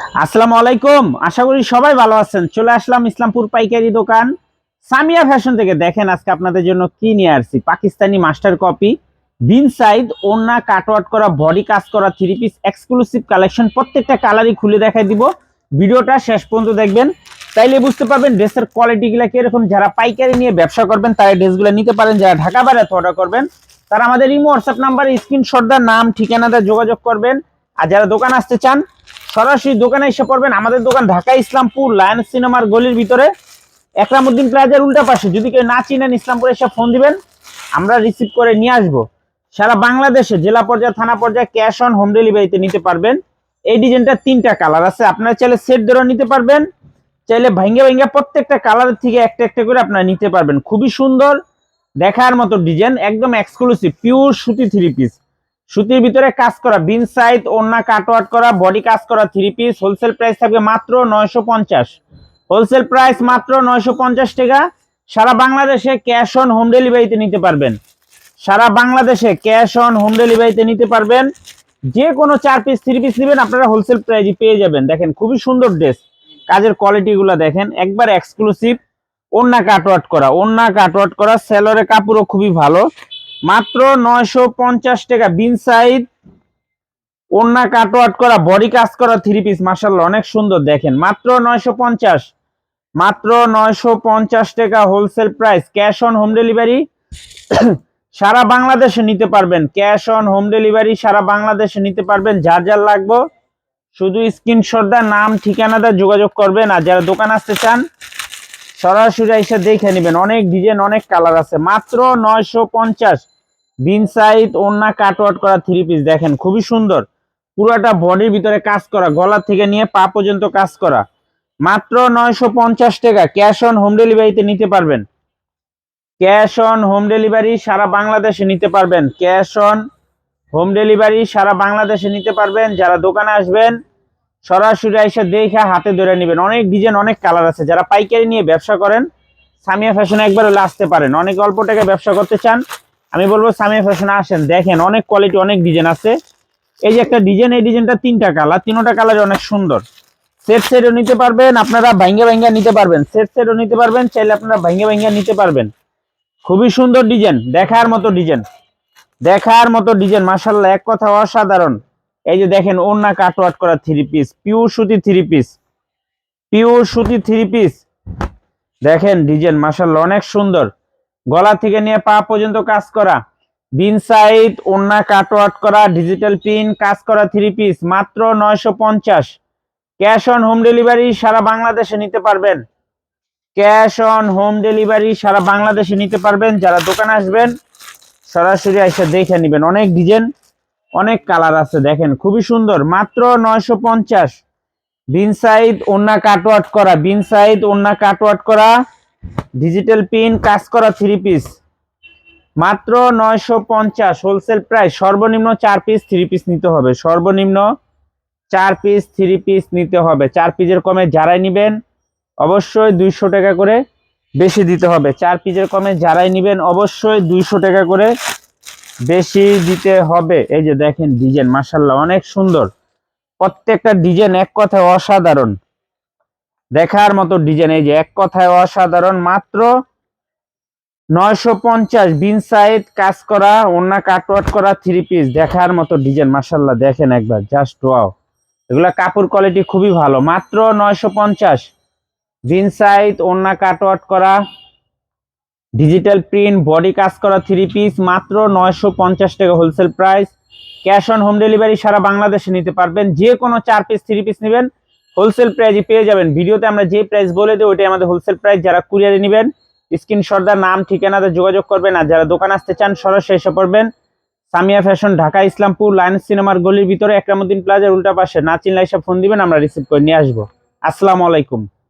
আসসালামু আলাইকুম। আশা করি সবাই ভালো আছেন। চলে আসলাম ইসলামপুর পাইকারি দোকান। সামিয়া ফ্যাশন থেকে দেখেন আজকে আপনাদের জন্য কি নিয়ে আসছি। পাকিস্তানি মাস্টার কপি, বিন সাইড ওন্না কাটওয়ার্ট করা, বডি কাজ করা, থ্রি পিস, এক্সক্লুসিভ কালেকশন, প্রত্যেকটা কালারই খুলে দেখাই দিব। ভিডিওটা শেষ পর্যন্ত দেখবেন। তাইলে বুঝতে পারবেন ড্রেসের কোয়ালিটিগুলো কীরকম। যারা পাইকারি নিয়ে ব্যবসা করবেন, তারা ড্রেসগুলো নিতে পারেন। যারা ঢাকা বাইরে অর্ডার করবেন, তারা আমাদের ইমো, হোয়াটসঅ্যাপ নাম্বারে স্ক্রিনশট দেওয়ার নাম ঠিকানাটা যোগাযোগ করবেন। আর যারা দোকান আসতে চান, সরাসরি দোকানে এসে পড়বেন আমাদের দোকান ঢাকা ইসলামপুর লায়ন সিনেমার গলির ভিতরে। একরামুদ্দিন প্লাজার উল্টা পাশে, যদি কেউ না চিনেন ইসলামপুরে এসে ফোন দিবেন, আমরা রিসিভ করে নিয়ে আসব। সারা বাংলাদেশে জেলা পর্যায়ে, থানা পর্যায়ে ক্যাশ অন হোম ডেলিভারিতে নিতে পারবেন। এই ডিজাইনটা তিনটা কালার আছে। আপনারা চাইলে সেট ধরে নিতে পারবেন, চাইলে ভাঙ্গে ভাঙ্গে প্রত্যেকটা কালারের থেকে একটা একটা করে আপনারা নিতে পারবেন। খুবই সুন্দর দেখার মতো ডিজাইন, একদম এক্সক্লুসিভ পিওর সুতি থ্রি পিস সুতির ভিতরে কাজ করা, বিন সাইড ওন্না কাটওয়ার্ট করা, বডি কাজ করা থ্রি পিস হোলসেল প্রাইস থাকবে মাত্র নয়শো পঞ্চাশ। হোলসেল প্রাইস মাত্র নয়শো পঞ্চাশ টাকা। সারা বাংলাদেশে ক্যাশ অন হোম ডেলিভারিতে নিতে পারবেন। সারা বাংলাদেশে ক্যাশ অন হোম ডেলিভারিতে নিতে পারবেন। যে কোনো চার পিস থ্রি পিস নেবেন, আপনারা হোলসেল প্রাইজে পেয়ে যাবেন। দেখেন, খুবই সুন্দর ড্রেস কাজের কোয়ালিটিগুলো দেখেন, একবার এক্সক্লুসিভ ওন্না কাটওয়ার্ট করা। ওন্না কাটওয়ার্ট করা সেলরের কাপড়ও খুবই ভালো। মাত্র নয়শো পঞ্চাশ টাকা, বিন সাইড ওন্না কাটওয়ার্ট করা, বডি কাজ করা থ্রি পিস মাসাল্লাহ অনেক সুন্দর, দেখেন, মাত্র নয়শো পঞ্চাশ, মাত্র নয়শো পঞ্চাশ টাকা wholesale price cash on home delivery সারা বাংলাদেশে নিতে পারবেন ক্যাশ অন হোম ডেলিভারি সারা বাংলাদেশে নিতে পারবেন, যার যার লাগবো, শুধু স্ক্রিনশট দা নাম, ঠিকানাটা যোগাযোগ করবেন, আর যারা দোকান আসতে চান সরাসরি এসে দেখে নেবেন, অনেক ডিজাইন অনেক কালার আছে। মাত্র নয়শো পঞ্চাশ। বিন সাইড ওন্না কাটওয়ার্ট করা থ্রি পিস দেখেন, খুবই সুন্দর। পুরোটা বডির ভিতরে কাজ করা, গলা থেকে নিয়ে পা পর্যন্ত কাজ করা। মাত্র নয়শো পঞ্চাশ টাকা ক্যাশ অন হোম ডেলিভারিতে নিতে পারবেন। ক্যাশ অন হোম ডেলিভারি সারা বাংলাদেশে নিতে পারবেন। ক্যাশ অন হোম ডেলিভারি সারা বাংলাদেশে নিতে পারবেন। যারা দোকানে আসবেন সরাসরি এসে দেখে হাতে ধরে নেবেন। অনেক ডিজাইন অনেক কালার আছে। যারা পাইকারি নিয়ে ব্যবসা করেন, সামিয়া ফ্যাশনে একবার হলে আসতে পারেন। অনেক অল্প টাকা ব্যবসা করতে চান, আমি বলব সামিয়া ফ্যাশনে আসেন। দেখেন অনেক কোয়ালিটি অনেক ডিজাইন আছে। এই যে একটা ডিজাইন এই ডিজাইনটা তিনটা কালার তিনটা কালার অনেক সুন্দর। সেট সেটও নিতে পারবেন, আপনারা ভাঙ্গা ভাঙ্গা নিতে পারবেন। সেট সেটও নিতে পারবেন, চাইলে আপনারা ভাঙ্গা ভাঙ্গা নিতে পারবেন। খুবই সুন্দর ডিজাইন দেখার মতো ডিজাইন দেখার মতো ডিজাইন মাসাল্লাহ এক কথা অসাধারণ। এই যে দেখেন ওন্না কাটওয়ার্ট করা থ্রি পিস পিওর সুতি থ্রি পিস পিওর সুতি থ্রি পিস দেখেন ডিজাইন মাসাল্লাহ অনেক সুন্দর। গলা থেকে নিয়ে পা পর্যন্ত কাজ করা, বিন সাইড ওন্না কাটওয়ার্ট করা ডিজিটাল পিন কাজ করা থ্রি পিস মাত্র নয়শো পঞ্চাশ। ক্যাশ অন হোম ডেলিভারি সারা বাংলাদেশে নিতে পারবেন। ক্যাশ অন হোম ডেলিভারি সারা বাংলাদেশে নিতে পারবেন। যারা দোকানে আসবেন, সরাসরি এসে দেখে নেবেন। অনেক ডিজাইন অনেক কালার আছে, দেখেন, খুবই সুন্দর। মাত্র নয়শো পঞ্চাশ। বিন সাইড ওন্না কাটওয়ার্ট করা, বিন সাইড ওন্না কাটওয়ার্ট করা, ডিজিটাল পিন, কাজ করা থ্রি পিস মাত্র নয়শো পঞ্চাশ হোলসেল প্রাইস সর্বনিম্ন চার পিস থ্রি পিস নিতে হবে। সর্বনিম্ন চার পিস থ্রি পিস নিতে হবে। চার পিসের কমে যারাই নেবেন, অবশ্যই দুইশো টাকা করে বেশি দিতে হবে। চার পিসের কমে যারাই নেবেন, অবশ্যই দুইশো টাকা করে বেশি দিতে হবে। এই যে দেখেন ডিজাইন মাসাল্লাহ অনেক সুন্দর। প্রত্যেকটা ডিজাইন এক কথায় অসাধারণ। দেখার মতো ডিজাইন, এই যে এক কথায় অসাধারণ। মাত্র নয়শো পঞ্চাশ বিন সাইড কাজ করা ওন্না কাটওয়ার্ট করা থ্রি পিস দেখার মতো ডিজাইন মাসাল্লাহ দেখেন একবার জাস্ট ওয়াও এগুলা কাপড় কোয়ালিটি খুবই ভালো। মাত্র নয়শো পঞ্চাশ বিন সাইড ওন্না কাটওয়ার্ট করা। ডিজিটাল প্রিন্ট বডি কাজ করা থ্রি পিস মাত্র নয়শো পঞ্চাশ টাকা wholesale price cash on home delivery সারা বাংলাদেশে নিতে পারবেন। যে কোনো চার পিস থ্রি পিস নেবেন। হোলসেল প্রাইজে পেয়ে যাবেন। ভিডিওতে আমরা যে প্রাইস বলে দিই ওইটাই আমাদের হোলসেল প্রাইস যারা কুরিয়ারে নেবেন স্ক্রিনশটদার নাম ঠিকানাতে যোগাযোগ করবেন। আর যারা দোকান আসতে চান, সরাসরি এসে পড়বেন। সামিয়া ফ্যাশন ঢাকা, ইসলামপুর, লায়ন সিনেমার গলির ভিতরে, একরামুদ্দিন প্লাজার উল্টা পাশে। না চিনলে ফোন দিবেন, আমরা রিসিভ করে নিয়ে আসব। আসসালামু আলাইকুম।